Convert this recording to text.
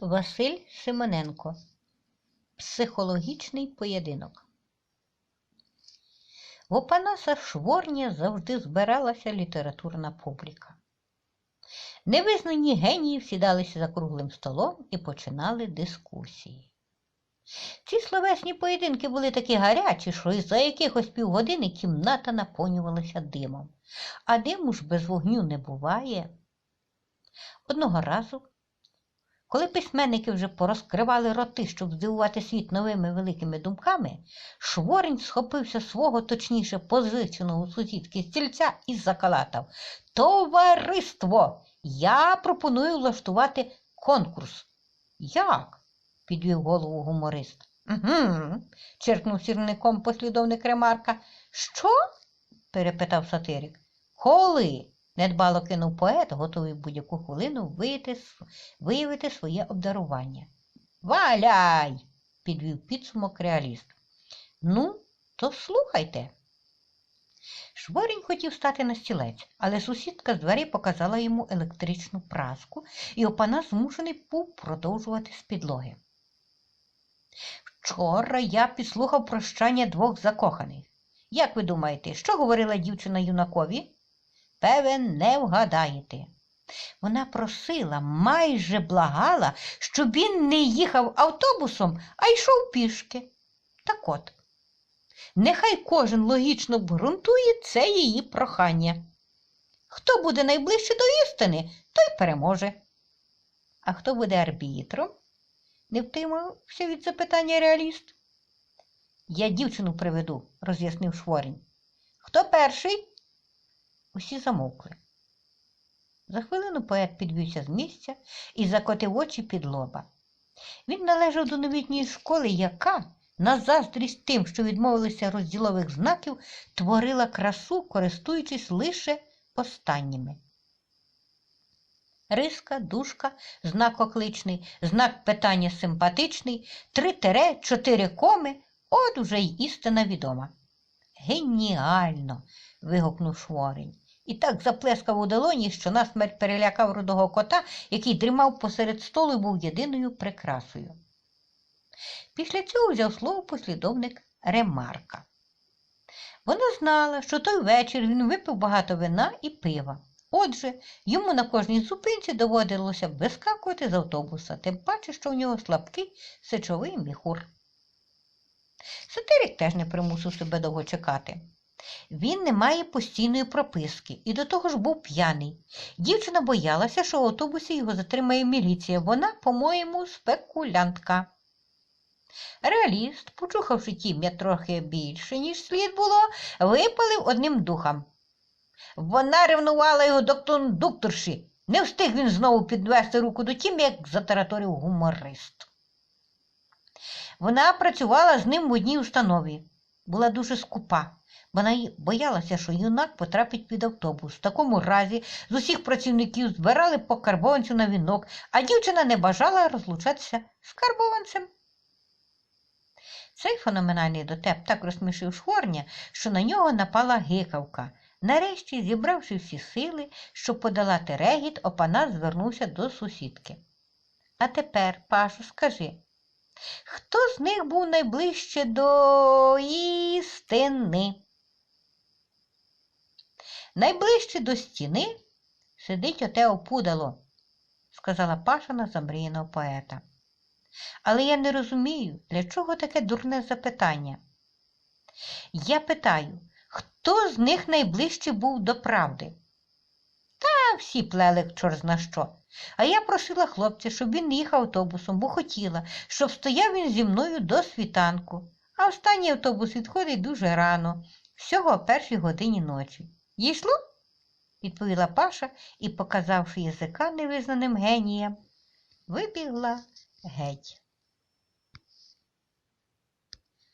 Василь Симоненко. Психологічний поєдинок. В Опанаса Шворня завжди збиралася літературна публіка. Невизнані генії сідалися за круглим столом і починали дискусії. Ці словесні поєдинки були такі гарячі, що із за якихось півгодини кімната наповнювалася димом. А диму ж без вогню не буває. Одного разу, коли письменники вже порозкривали роти, щоб здивувати світ новими великими думками, Шворень схопився свого, точніше, позиченого у сусідки стільця і закалатав. Товариство! Я пропоную влаштувати конкурс. Як? підвів голову гуморист. Угу, черкнув сірником послідовник ремарка. Що? перепитав сатирик. Коли? Недбало кинув поет, готовий будь-яку хвилину виявити, виявити своє обдарування. Валяй! підвів підсумок реаліст. Ну, то слухайте. Шворінь хотів стати на стілець, але сусідка з дверей показала йому електричну праску, і Опанас змушений був продовжувати з підлоги. Вчора я підслухав прощання двох закоханих. Як ви думаєте, що говорила дівчина юнакові? Певен, не вгадаєте. Вона просила, майже благала, щоб він не їхав автобусом, а йшов пішки. Так от, нехай кожен логічно обґрунтує це її прохання. Хто буде найближче до істини, той переможе. А хто буде арбітром? не втримався від запитання реаліст. Я дівчину приведу, роз'яснив Шворінь. Хто перший? Усі замовкли. За хвилину поет підвівся з місця і закотив очі під лоба. Він належав до новітньої школи, яка, на заздрість тим, що відмовилися розділових знаків, творила красу, користуючись лише останніми. Риска, дужка, знак окличний, знак питання симпатичний, три тере, чотири коми, от уже й істина відома. Геніально. вигукнув Шворень. І так заплескав у долоні, що насмерть перелякав рудого кота, який дрімав посеред столу і був єдиною прикрасою. Після цього взяв слово послідовник Ремарка. Вона знала, що той вечір він випив багато вина і пива. Отже, йому на кожній зупинці доводилося вискакувати з автобуса, тим паче, що у нього слабкий сечовий міхур. Сатирик теж не примусив себе довго чекати. Він не має постійної прописки і до того ж був п'яний. Дівчина боялася, що в автобусі його затримає міліція. Вона, по-моєму, спекулянтка. Реаліст, почухавши тім'я трохи більше, ніж слід було, випалив одним духом. Вона ревнувала його до кондукторші. Не встиг він знову підвести руку до тім, як затараторив гуморист. Вона працювала з ним в одній установі, була дуже скупа. Вона боялася, що юнак потрапить під автобус. В такому разі з усіх працівників збирали по карбованцю на вінок, а дівчина не бажала розлучатися з карбованцем. Цей феноменальний дотеп так розсмішив шворня, що на нього напала гикавка. Нарешті, зібравши всі сили, щоб подолати регіт, Опанас звернувся до сусідки. А тепер, Пашу, скажи, хто з них був найближче до істини? Найближче до стіни сидить оте опудало, сказала Пашина замріяного поета. Але я не розумію, для чого таке дурне запитання. Я питаю, хто з них найближче був до правди? Всі плели чор зна що. А я просила хлопця, щоб він їхав автобусом, бо хотіла, щоб стояв він зі мною до світанку. А останній автобус відходить дуже рано, всього о першій годині ночі. Дійшло? відповіла Паша і, показавши язика невизнаним генієм, вибігла геть.